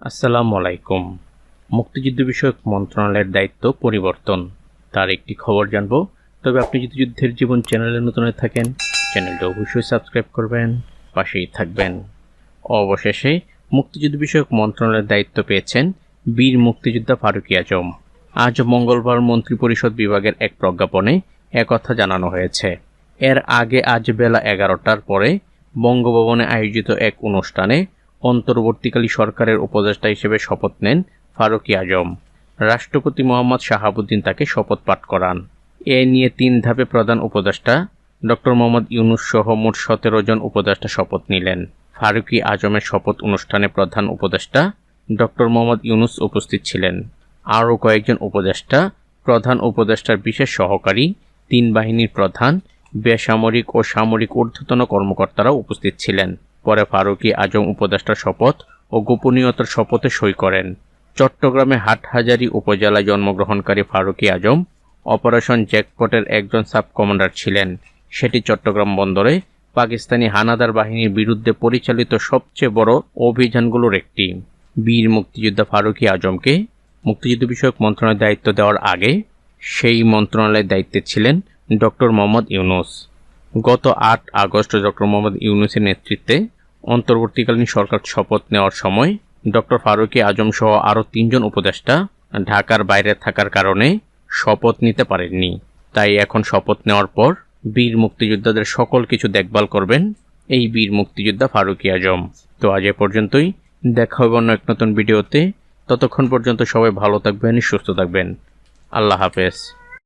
আসসালামু আলাইকুম। মুক্তিযুদ্ধ বিষয়ক মন্ত্রণালয়ের দায়িত্ব পরিবর্তন। তার একটি খবর জানব। তবে আপনি যদি যুদ্ধের জীবন চ্যানেলে নতুন থাকেন, চ্যানেলটা অবশ্যই সাবস্ক্রাইব করবেন, পাশেই থাকবেন। অবশেষে মুক্তিযুদ্ধ বিষয়ক মন্ত্রণালয়ের দায়িত্ব পেয়েছেন বীর মুক্তিযোদ্ধা ফারুকী আজম। আজ মঙ্গলবার মন্ত্রিপরিষদ বিভাগের এক প্রজ্ঞাপনে একথা জানানো হয়েছে। এর আগে আজ বেলা এগারোটার পরে বঙ্গভবনে আয়োজিত এক অনুষ্ঠানে অন্তর্বর্তীকালী সরকারের উপদেষ্টা হিসেবে শপথ নেন ফারুকী আজম। রাষ্ট্রপতি মোহাম্মদ শাহাবুদ্দিন তাকে শপথ পাঠ করান। এ নিয়ে তিন ধাপে প্রধান উপদেষ্টা ডক্টর মোহাম্মদ ইউনুস সহ মোট সতেরো জন উপদেষ্টা শপথ নিলেন। ফারুকি আজমের শপথ অনুষ্ঠানে প্রধান উপদেষ্টা ডক্টর মোহাম্মদ ইউনুস উপস্থিত ছিলেন। আরও কয়েকজন উপদেষ্টা, প্রধান উপদেষ্টার বিশেষ সহকারী, তিন বাহিনীর প্রধান, বেসামরিক ও সামরিক ঊর্ধ্বতন কর্মকর্তারা উপস্থিত ছিলেন। পরে ফারুকী আজম উপদেষ্টার শপথ ও গোপনীয়তার শপথে সই করেন। চট্টগ্রামে হাটহাজারী উপজেলায় জন্মগ্রহণকারী ফারুকী আজম অপারেশন জ্যাকপটের একজন সাব কমান্ডার ছিলেন। সেটি চট্টগ্রাম বন্দরে পাকিস্তানি হানাদার বাহিনীর বিরুদ্ধে পরিচালিত সবচেয়ে বড় অভিযানগুলোর একটি। বীর মুক্তিযোদ্ধা ফারুকী আজমকে মুক্তিযুদ্ধ বিষয়ক মন্ত্রণালয়ের দায়িত্ব দেওয়ার আগে সেই মন্ত্রণালয়ের দায়িত্বে ছিলেন ডক্টর মোহাম্মদ ইউনুস। গত আট আগস্ট ডক্টর মোহাম্মদ ইউনুসের নেতৃত্বে অন্তর্বর্তীকালীন সরকার শপথ নেওয়ার সময় ডক্টর ফারুকী আজম সহ আরও তিনজন উপদেষ্টা ঢাকার বাইরে থাকার কারণে শপথ নিতে পারেননি। তাই এখন শপথ নেওয়ার পর বীর মুক্তিযোদ্ধাদের সকল কিছু দেখভাল করবেন এই বীর মুক্তিযোদ্ধা ফারুকী আজম। তো আজ এ পর্যন্তই। দেখা হবে অন্য এক নতুন ভিডিওতে। ততক্ষণ পর্যন্ত সবাই ভালো থাকবেন, সুস্থ থাকবেন। আল্লাহ হাফেজ।